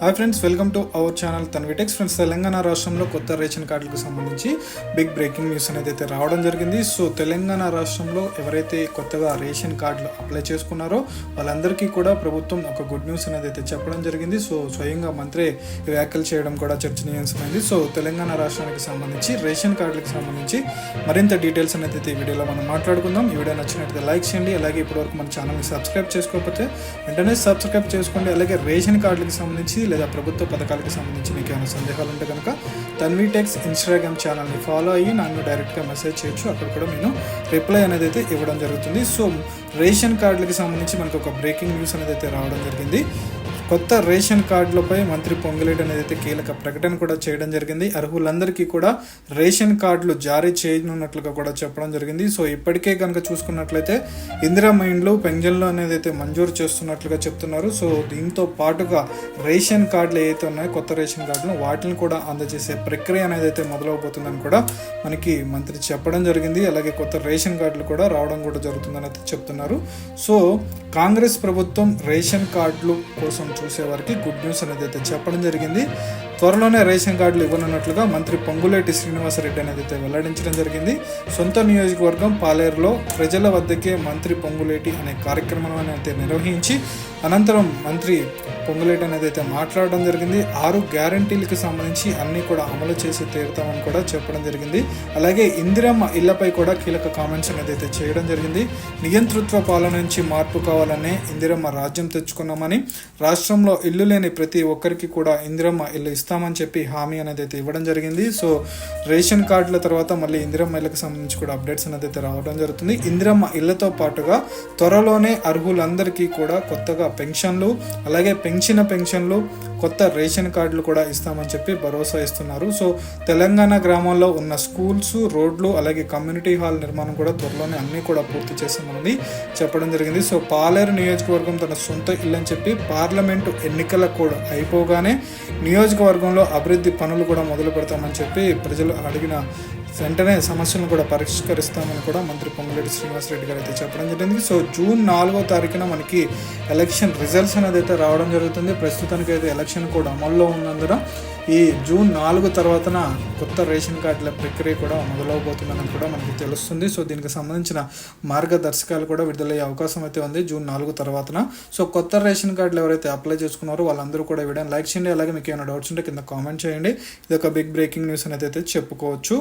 Hi friends welcome to our channel Tanvi techs friends Telangana రాష్ట్రంలో కొత్త ration కార్డులకు సంబంధించి బిగ్ బ్రేకింగ్ న్యూస్ అనేది అయితే రావడం జరిగింది. సో తెలంగాణ రాష్ట్రంలో ఎవరైతే కొత్తగా రేషన్ కార్డులు అప్లై చేసుకున్నారో వాళ్ళందరికీ కూడా ప్రభుత్వం ఒక గుడ్ న్యూస్ అనేది అయితే చెప్పడం జరిగింది. సో స్వయంగా మంత్రి వ్యాఖ్యలు చేయడం కూడా చర్చనీయాంశమైంది. సో తెలంగాణ రాష్ట్రానికి సంబంధించి రేషన్ కార్డులకు సంబంధించి మరింత డీటెయిల్స్ అనేది అయితే ఈ వీడియోలో మనం మాట్లాడుకుందాం. ఈ వీడియో నచ్చినట్లయితే లైక్ చేయండి. అలాగే ఇప్పటివరకు మన ఛానల్ని సబ్స్క్రైబ్ చేసుకోకపోతే వెంటనే సబ్స్క్రైబ్ చేసుకోండి. అలాగే రేషన్ కార్డులకు సంబంధించి లేదా ప్రభుత్వ పథకాలకు సంబంధించి మీకు ఏమైనా సందేహాలు ఉంటే కనుక తన్వీ టెక్స్ ఇన్స్టాగ్రామ్ ఛానల్ని ఫాలో అయ్యి నన్ను డైరెక్ట్గా మెసేజ్ చేయొచ్చు. అక్కడ కూడా నేను రిప్లై అనేది అయితే ఇవ్వడం జరుగుతుంది. సో రేషన్ కార్డులకి సంబంధించి మనకు ఒక బ్రేకింగ్ న్యూస్ అనేది అయితే రావడం జరిగింది. కొత్త రేషన్ కార్డులపై మంత్రి పొంగులేటి అనేది అయితే కీలక ప్రకటన కూడా చేయడం జరిగింది. అర్హులందరికీ కూడా రేషన్ కార్డులు జారీ చేయనున్నట్లుగా కూడా చెప్పడం జరిగింది. సో ఇప్పటికే కనుక చూసుకున్నట్లయితే ఇందిరా మైండ్లు పెన్షన్లు అనేది అయితే మంజూరు చేస్తున్నట్లుగా చెప్తున్నారు. సో దీంతో పాటుగా రేషన్ కార్డులు ఏవైతే ఉన్నాయో కొత్త రేషన్ కార్డులు వాటిని కూడా అందజేసే ప్రక్రియ అనేది అయితే మొదలవబోతుందని కూడా మనకి మంత్రి చెప్పడం జరిగింది. అలాగే కొత్త రేషన్ కార్డులు కూడా రావడం కూడా జరుగుతుందని అయితే చెప్తున్నారు. సో కాంగ్రెస్ ప్రభుత్వం రేషన్ కార్డులు కోసం చూసే వారికి గుడ్ న్యూస్ అనేది అయితే చెప్పడం జరిగింది. త్వరలోనే రేషన్ కార్డులు ఇవ్వనున్నట్లుగా మంత్రి పొంగులేటి శ్రీనివాసరెడ్డి అనేది అయితే వెల్లడించడం జరిగింది. సొంత నియోజకవర్గం పాలేరులో ప్రజల వద్దకే మంత్రి పొంగులేటి అనే కార్యక్రమాన్ని అయితే నిర్వహించి అనంతరం మంత్రి పొంగులేటి అనేది అయితే మాట్లాడడం జరిగింది. ఆరు గ్యారంటీలకు సంబంధించి అన్నీ కూడా అమలు చేసి తీరుతామని కూడా చెప్పడం జరిగింది. అలాగే ఇందిరమ్మ ఇళ్ళపై కూడా కీలక కామెంట్స్ అనేది అయితే చేయడం జరిగింది. నియంతృత్వ పాలన నుంచి మార్పు కావాలనే ఇందిరమ్మ రాజ్యం తెచ్చుకున్నామని రాష్ట్రంలో ఇల్లు లేని ప్రతి ఒక్కరికి కూడా ఇందిరమ్మ ఇల్లు ఇస్తామని చెప్పి హామీ అనేది అయితే ఇవ్వడం జరిగింది. సో రేషన్ కార్డుల తర్వాత మళ్ళీ ఇందిరమ్మ ఇళ్ళకి సంబంధించి కూడా అప్డేట్స్ అనేది అయితే రావడం జరుగుతుంది. ఇందిరమ్మ ఇళ్ళతో పాటుగా త్వరలోనే అర్హులందరికీ కూడా కొత్తగా పెన్షన్లు అలాగే పెంచిన పెన్షన్లు కొత్త రేషన్ కార్డులు కూడా ఇస్తామని చెప్పి భరోసా ఇస్తున్నారు. సో తెలంగాణ గ్రామాల్లో ఉన్న స్కూల్స్ రోడ్లు అలాగే కమ్యూనిటీ హాల్ నిర్మాణం కూడా త్వరలోనే అన్నీ కూడా పూర్తి చేస్తామని చెప్పడం జరిగింది. సో పాలేరు నియోజకవర్గం తన సొంత ఇల్లు అని చెప్పి పార్లమెంటు ఎన్నికల కూడా అయిపోగానే నియోజకవర్గంలో అభివృద్ధి పనులు కూడా మొదలు పెడతామని చెప్పి ప్రజలు అడిగిన వెంటనే సమస్యలను కూడా పరిష్కరిస్తామని కూడా మంత్రి పొంగులేటి శ్రీనివాసరెడ్డి గారు అయితే చెప్పడం జరిగింది. సో జూన్ నాలుగో తారీఖున మనకి ఎలక్షన్ రిజల్ట్స్ అనేది అయితే రావడం జరుగుతుంది. ప్రస్తుతానికి అయితే ఎలక్షన్ కూడా అమల్లో ఉన్నందున ఈ జూన్ నాలుగు తర్వాతన కొత్త రేషన్ కార్డుల ప్రక్రియ కూడా మొదలవబోతుందని కూడా మనకి తెలుస్తుంది. సో దీనికి సంబంధించిన మార్గదర్శకాలు కూడా విడుదలయ్యే అవకాశం అయితే ఉంది జూన్ నాలుగు తర్వాతన. సో కొత్త రేషన్ కార్డులు ఎవరైతే అప్లై చేసుకున్నారో వాళ్ళందరూ కూడా వీడియోని లైక్ చేయండి. అలాగే మీకు ఏమైనా డౌట్స్ ఉంటే కింద కామెంట్ చేయండి. ఇది ఒక బిగ్ బ్రేకింగ్ న్యూస్ అనేది అయితే చెప్పుకోవచ్చు.